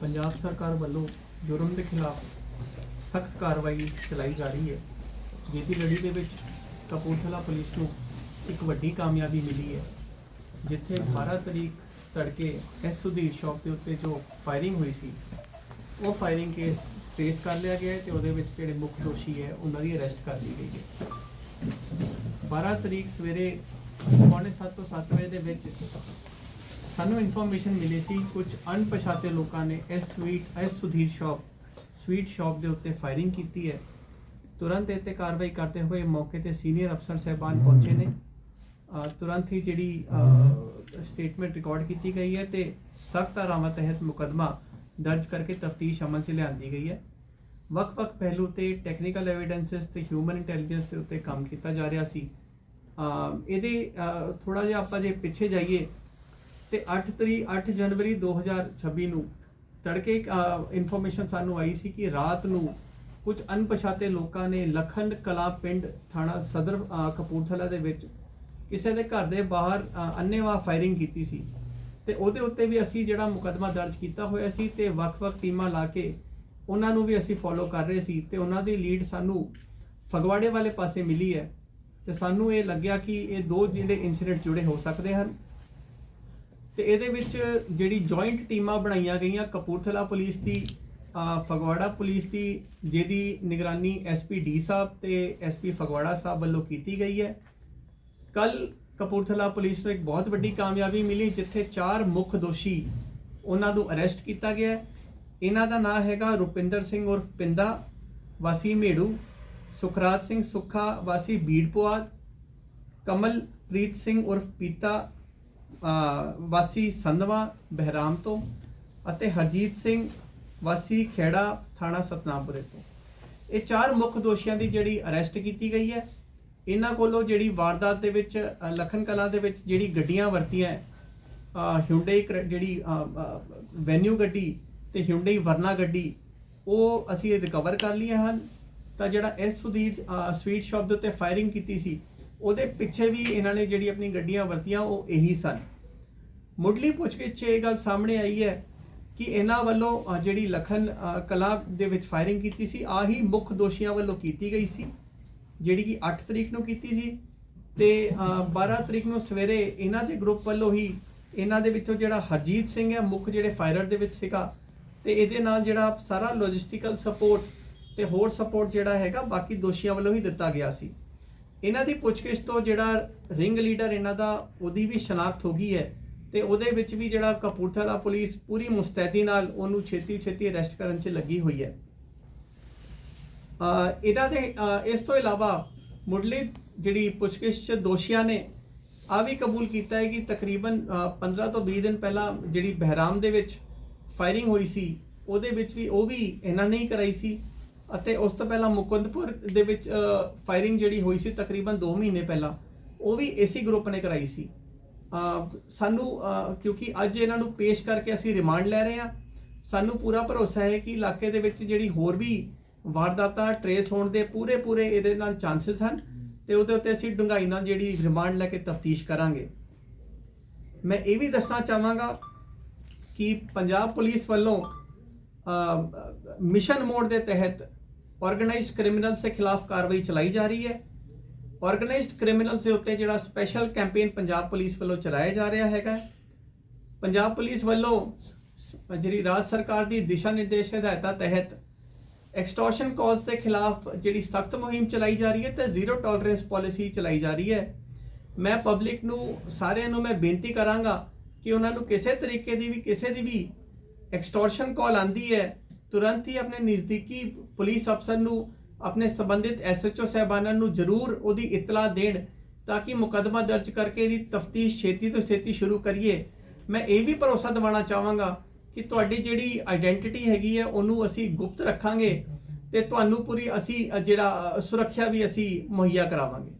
ਪੰਜਾਬ ਸਰਕਾਰ ਵੱਲੋਂ ਜੁਰਮ ਦੇ ਖਿਲਾਫ ਸਖਤ ਕਾਰਵਾਈ ਚਲਾਈ ਜਾ ਰਹੀ ਹੈ। ਜਿਹਦੀ ਲੜੀ ਦੇ ਵਿੱਚ ਕਪੂਰਥਲਾ ਪੁਲਿਸ ਨੂੰ ਇੱਕ ਵੱਡੀ ਕਾਮਯਾਬੀ ਮਿਲੀ ਹੈ, ਜਿੱਥੇ 12 ਤਰੀਕ ਤੜਕੇ ਐਸ ਸੁਧੀਰ ਸ਼ੌਪ ਦੇ ਉੱਤੇ ਜੋ ਫਾਇਰਿੰਗ ਹੋਈ ਸੀ, ਉਹ ਫਾਇਰਿੰਗ ਕੇਸ ਟ੍ਰੇਸ ਕਰ ਲਿਆ ਗਿਆ ਹੈ ਤੇ ਉਹਦੇ ਵਿੱਚ ਜਿਹੜੇ ਮੁੱਖ ਦੋਸ਼ੀ ਹੈ, ਉਹਨਾਂ ਦੀ ਅਰੈਸਟ ਕਰ ਲਈ ਗਈ ਹੈ। 12 ਤਰੀਕ ਸਵੇਰੇ ਪੌਣੇ ਸੱਤ ਤੋਂ 7 ਵਜੇ ਦੇ ਵਿੱਚ ਸਾਨੂੰ ਇਨਫੋਰਮੇਸ਼ਨ ਮਿਲੀ ਸੀ, ਕੁਝ ਅਣਪਛਾਤੇ ਲੋਕਾਂ ਨੇ ਇਸ ਸਵੀਟ, ਇਸ ਸੁਧੀਰ ਸ਼ਾਪ, ਸਵੀਟ ਸ਼ਾਪ ਦੇ ਉੱਤੇ ਫਾਇਰਿੰਗ ਕੀਤੀ ਹੈ। ਤੁਰੰਤ ਇਹ ਤੇ ਕਾਰਵਾਈ ਕਰਦੇ ਹੋਏ ਮੌਕੇ ਤੇ ਸੀਨੀਅਰ ਅਫਸਰ ਸਹਿਬਾਨ ਪਹੁੰਚੇ ਨੇ। ਤੁਰੰਤ ਹੀ ਜਿਹੜੀ ਸਟੇਟਮੈਂਟ ਰਿਕਾਰਡ ਕੀਤੀ ਗਈ ਹੈ ਤੇ ਸਖਤ ਧਾਰਾਵਾਂ ਤਹਿਤ ਮੁਕਦਮਾ ਦਰਜ ਕਰਕੇ ਤਫਤੀਸ਼ ਅਮਲ 'ਚ ਲਿਆਂਦੀ ਗਈ ਹੈ। ਵੱਖ-ਵੱਖ ਪਹਿਲੂ ਤੇ ਟੈਕਨੀਕਲ ਐਵੀਡੈਂਸਸ ਤੇ ਹਿਊਮਨ ਇੰਟੈਲੀਜੈਂਸ ਦੇ ਉੱਤੇ ਕੰਮ ਕੀਤਾ ਜਾ ਰਿਹਾ ਸੀ। ਇਹਦੇ ਥੋੜਾ ਜਿਹਾ ਆਪਾਂ ਜੇ ਪਿੱਛੇ ਜਾਈਏ ਤੇ 8 ਤਰੀਕ 8 ਜਨਵਰੀ 2026 ਨੂੰ ਤੜਕੇ ਇਨਫੋਰਮੇਸ਼ਨ ਸਾਨੂੰ ਆਈ ਸੀ ਕਿ ਰਾਤ ਨੂੰ ਕੁਝ ਅਣਪਛਾਤੇ ਲੋਕਾਂ ਨੇ ਲਖਨ ਕਲਾ ਪਿੰਡ ਥਾਣਾ ਸਦਰ ਕਪੂਰਥਲਾ ਦੇ ਵਿੱਚ ਕਿਸੇ ਦੇ ਘਰ ਦੇ ਬਾਹਰ ਅ, ਅੰਨ੍ਹੇਵਾਹ ਫਾਇਰਿੰਗ ਕੀਤੀ ਸੀ। ਤੇ ਉਹਦੇ ਉੱਤੇ ਵੀ ਅਸੀਂ ਜਿਹੜਾ ਮੁਕੱਦਮਾ ਦਰਜ ਕੀਤਾ ਹੋਇਆ ਸੀ ਤੇ ਵੱਖ-ਵੱਖ ਟੀਮਾਂ ਲਾ ਕੇ ਉਹਨਾਂ ਨੂੰ ਵੀ ਅਸੀਂ ਫੋਲੋ ਕਰ ਰਹੇ ਸੀ ਤੇ ਉਹਨਾਂ ਦੀ ਲੀਡ ਸਾਨੂੰ ਫਗਵਾੜੇ ਵਾਲੇ ਪਾਸੇ ਮਿਲੀ ਹੈ ਤੇ ਸਾਨੂੰ ਇਹ ਲੱਗਿਆ ਕਿ ਇਹ ਦੋ ਜਿਹੜੇ ਇਨਸੀਡੈਂਟ ਜੁੜੇ ਹੋ ਸਕਦੇ ਹਨ। ਤੇ ਇਹਦੇ ਵਿੱਚ ਜਿਹੜੀ ਜੁਆਇੰਟ ਟੀਮਾਂ ਬਣਾਈਆਂ ਗਈਆਂ, ਕਪੂਰਥਲਾ ਪੁਲਿਸ ਦੀ ਫਗਵਾੜਾ ਪੁਲਿਸ ਦੀ, ਜਿਹਦੀ ਨਿਗਰਾਨੀ ਐਸਪੀ ਡੀ ਸਾਹਿਬ ਤੇ ਐਸਪੀ ਫਗਵਾੜਾ ਸਾਹਿਬ ਵੱਲੋਂ ਕੀਤੀ ਗਈ ਹੈ। ਕੱਲ ਕਪੂਰਥਲਾ ਪੁਲਿਸ ਨੂੰ ਇੱਕ ਬਹੁਤ ਵੱਡੀ ਕਾਮਯਾਬੀ ਮਿਲੀ, ਜਿੱਥੇ ਚਾਰ ਮੁੱਖ ਦੋਸ਼ੀ ਉਹਨਾਂ ਨੂੰ ਅਰੈਸਟ ਕੀਤਾ ਗਿਆ ਇਹਨਾਂ ਦਾ ਨਾਮ ਹੈਗਾ ਰੁਪਿੰਦਰ ਸਿੰਘ ਉਰਫ ਪਿੰਦਾ, ਵਾਸੀ ਮੇੜੂ, ਸੁਖਰਾਜ ਸਿੰਘ ਸੁੱਖਾ, ਵਾਸੀ ਬੀੜਪੁਆਧ ਕਮਲਪ੍ਰੀਤ ਸਿੰਘ ਉਰਫ ਪੀਤਾ ਵਾਸੀ ਸੰਧਵਾ ਬਹਿਰਾਮ ਤੋਂ ਅਤੇ ਹਰਜੀਤ ਸਿੰਘ ਵਾਸੀ ਖੇੜਾ ਥਾਣਾ ਸਤਨਾਮਪੁਰੇ ਤੋਂ। ਇਹ ਚਾਰ ਮੁੱਖ ਦੋਸ਼ੀਆਂ ਦੀ ਜਿਹੜੀ ਅਰੈਸਟ ਕੀਤੀ ਗਈ ਹੈ। ਇਹਨਾਂ ਕੋਲੋਂ ਜਿਹੜੀ ਵਾਰਦਾਤ ਦੇ ਵਿੱਚ ਅ, ਲਖਨ ਕਲਾਂ ਦੇ ਵਿੱਚ ਜਿਹੜੀ ਗੱਡੀਆਂ ਵਰਤੀਆਂ ਹਿਊਂਡੇ ਕਰ- ਜਿਹੜੀ ਵੈਨਿਊ ਗੱਡੀ ਤੇ ਹਿਊਂਡਈ ਵਰਨਾ ਗੱਡੀ ਉਹ ਅਸੀਂ ਰਿਕਵਰ ਕਰ ਲਈਆਂ ਹਨ। ਤਾਂ ਜਿਹੜਾ ਐਸ ਸੁਧੀਰ ਸਵੀਟ ਸ਼ਾਪ ਦੇ ਉੱਤੇ ਫਾਇਰਿੰਗ ਕੀਤੀ ਸੀ ਉਹਦੇ ਪਿੱਛੇ ਵੀ ਇਹਨਾਂ ਨੇ ਜਿਹੜੀ ਆਪਣੀ ਗੱਡੀਆਂ ਵਰਤੀਆਂ ਉਹ ਇਹੀ ਸਨ। ਮੁੱਢਲੀ ਪੁੱਛਗਿੱਛ 'ਚ ਇਹ ਗੱਲ ਸਾਹਮਣੇ ਆਈ ਹੈ ਕਿ ਇਹਨਾਂ ਵੱਲੋਂ ਜਿਹੜੀ ਲਖਨ ਅ, ਕਲਾ ਦੇ ਵਿੱਚ ਫਾਇਰਿੰਗ ਕੀਤੀ ਸੀ ਆਹੀ ਮੁੱਖ ਦੋਸ਼ੀਆਂ ਵੱਲੋਂ ਕੀਤੀ ਗਈ ਸੀ ਜਿਹੜੀ ਕਿ 8 ਤਰੀਕ ਨੂੰ ਕੀਤੀ ਸੀ ਤੇ ਅ, 12 ਤਰੀਕ ਨੂੰ ਸਵੇਰੇ ਇਹਨਾਂ ਦੇ ਗਰੁੱਪ ਵੱਲੋਂ ਹੀ ਇਹਨਾਂ ਦੇ ਵਿੱਚੋਂ ਜਿਹੜਾ ਹਰਜੀਤ ਸਿੰਘ ਹੈ ਮੁੱਖ ਜਿਹੜੇ ਫਾਇਰਰ ਦੇ ਵਿੱਚ ਸੀਗਾ ਤੇ ਇਹਦੇ ਨਾਲ ਜਿਹੜਾ ਸਾਰਾ ਲੌਜਿਸਟੀਕਲ ਸਪੋਰਟ ਤੇ ਹੋਰ ਸਪੋਰਟ ਜਿਹੜਾ ਹੈਗਾ ਬਾਕੀ ਦੋਸ਼ੀਆਂ ਵੱਲੋਂ ਹੀ ਦਿੱਤਾ ਗਿਆ ਸੀ। ਇਹਨਾਂ ਦੀ ਪੁੱਛਗਿੱਛ ਤੋਂ ਜਿਹੜਾ ਰਿੰਗ ਲੀਡਰ ਇਹਨਾਂ ਦਾ ਉਹਦੀ ਵੀ ਸ਼ਨਾਖਤ ਹੋ ਗਈ ਹੈ ਤੇ ਉਹਦੇ ਵਿੱਚ ਵੀ ਜਿਹੜਾ ਕਪੂਰਥਲਾ ਪੁਲਿਸ ਪੂਰੀ ਮੁਸਤੈਦੀ ਨਾਲ ਉਹਨੂੰ ਛੇਤੀ ਛੇਤੀ ਅਰੈਸਟ ਕਰਨ 'ਚ ਲੱਗੀ ਹੋਈ ਹੈ। ਅ, ਇਹਨਾਂ ਦੇ ਇਸ ਤੋਂ ਇਲਾਵਾ ਮੁੱਢਲੀ ਜਿਹੜੀ ਪੁੱਛਗਿੱਛ 'ਚ ਦੋਸ਼ੀਆਂ ਨੇ ਆ ਵੀ ਕਬੂਲ ਕੀਤਾ ਹੈ ਕਿ ਤਕਰੀਬਨ ਅ, 15 ਤੋਂ 20 ਦਿਨ ਪਹਿਲਾਂ ਜਿਹੜੀ ਬਹਿਰਾਮ ਦੇ ਵਿੱਚ ਫਾਇਰਿੰਗ ਹੋਈ ਸੀ ਉਹਦੇ ਵਿੱਚ ਵੀ ਉਹ ਵੀ ਇਹਨਾਂ ਨੇ ਹੀ ਕਰਾਈ ਸੀ। ਅਤੇ ਉਸ ਤੋਂ ਪਹਿਲਾਂ ਮੁਕੰਦਪੁਰ ਦੇ ਵਿੱਚ ਫਾਇਰਿੰਗ ਜਿਹੜੀ ਹੋਈ ਸੀ ਤਕਰੀਬਨ 2 ਮਹੀਨੇ ਪਹਿਲਾਂ, ਉਹ ਵੀ ਇਸੇ ਗਰੁੱਪ ਨੇ ਕਰਾਈ ਸੀ। ਸਾਨੂੰ ਕਿਉਂਕਿ ਅੱਜ ਇਹਨਾਂ ਨੂੰ ਪੇਸ਼ ਕਰਕੇ ਅਸੀਂ ਰਿਮਾਂਡ ਲੈ ਰਹੇ ਹਾਂ। ਸਾਨੂੰ ਪੂਰਾ ਭਰੋਸਾ ਹੈ ਕਿ ਇਲਾਕੇ ਦੇ ਵਿੱਚ ਜਿਹੜੀ ਹੋਰ ਵੀ ਵਾਰਦਾਤਾਂ ਟਰੇਸ ਹੋਣ ਦੇ ਪੂਰੇ ਪੂਰੇ ਇਹਦੇ ਨਾਲ ਚਾਂਸਸ ਹਨ ਤੇ ਉਹਦੇ ਉੱਤੇ ਅਸੀਂ ਡੂੰਘਾਈ ਨਾਲ ਜਿਹੜੀ ਰਿਮਾਂਡ ਲੈ ਕੇ ਤਫਤੀਸ਼ ਕਰਾਂਗੇ। ਮੈਂ ਇਹ ਵੀ ਦੱਸਣਾ ਚਾਹਾਂਗਾ ਕਿ ਪੰਜਾਬ ਪੁਲਿਸ ਵੱਲੋਂ ਮਿਸ਼ਨ ਮੋਡ ਦੇ ਤਹਿਤ ਆਰਗੇਨਾਈਜ਼ਡ ਕ੍ਰਿਮੀਨਲਸ ਦੇ ਖਿਲਾਫ ਕਾਰਵਾਈ ਚਲਾਈ ਜਾ ਰਹੀ ਹੈ ਆਰਗੇਨਾਈਜ਼ਡ ਕ੍ਰਿਮੀਨਲਸ ਦੇ ਉੱਤੇ ਜਿਹੜਾ ਸਪੈਸ਼ਲ ਕੈਂਪੇਨ ਪੰਜਾਬ ਪੁਲਿਸ ਵੱਲੋਂ ਚਲਾਇਆ ਜਾ ਰਿਹਾ ਹੈਗਾ ਪੰਜਾਬ ਪੁਲਿਸ ਵੱਲੋਂ ਜਿਹੜੀ ਰਾਜ ਸਰਕਾਰ ਦੀ ਦਿਸ਼ਾ ਨਿਰਦੇਸ਼ ਹਦਾਇਤਾਂ ਤਹਿਤ ਐਕਸਟੋਰਸ਼ਨ ਕਾਲਸ ਦੇ ਖਿਲਾਫ ਜਿਹੜੀ ਸਖਤ ਮੁਹਿੰਮ ਚਲਾਈ ਜਾ ਰਹੀ ਹੈ ਤੇ ਜ਼ੀਰੋ ਟੋਲਰੈਂਸ ਪਾਲਿਸੀ ਚਲਾਈ ਜਾ ਰਹੀ ਹੈ ਮੈਂ ਪਬਲਿਕ ਨੂੰ ਸਾਰਿਆਂ ਨੂੰ ਮੈਂ ਬੇਨਤੀ ਕਰਾਂਗਾ ਕਿ ਉਹਨਾਂ ਨੂੰ ਕਿਸੇ ਤਰੀਕੇ ਦੀ ਵੀ ਕਿਸੇ ਦੀ ਵੀ ਐਕਸਟੋਰਸ਼ਨ ਕਾਲ ਆਂਦੀ ਹੈ ਤੁਰੰਤ ਹੀ ਆਪਣੇ ਨਜ਼ਦੀਕੀ ਪੁਲਿਸ ਅਫਸਰ ਨੂੰ, ਆਪਣੇ ਸੰਬੰਧਿਤ ਐਸਐਚਓ ਸਹਿਬਾਨਾਂ ਨੂੰ ਜ਼ਰੂਰ ਉਹਦੀ ਇਤਲਾਹ ਦੇਣ ਤਾਂ ਕਿ ਮੁਕੱਦਮਾ ਦਰਜ ਕਰਕੇ ਇਹਦੀ ਤਫਤੀਸ਼ ਛੇਤੀ ਤੋਂ ਛੇਤੀ ਸ਼ੁਰੂ ਕਰੀਏ। ਮੈਂ ਇਹ ਵੀ ਭਰੋਸਾ ਦਿਵਾਉਣਾ ਚਾਹਾਂਗਾ ਕਿ ਤੁਹਾਡੀ ਜਿਹੜੀ ਆਇਡੈਂਟੀਟੀ ਹੈਗੀ ਹੈ, ਉਹਨੂੰ ਅਸੀਂ ਗੁਪਤ ਰੱਖਾਂਗੇ ਤੇ ਤੁਹਾਨੂੰ ਪੂਰੀ ਅਸੀਂ ਜਿਹੜਾ ਸੁਰੱਖਿਆ ਵੀ ਅਸੀਂ ਮੁਹੱਈਆ ਕਰਾਵਾਂਗੇ।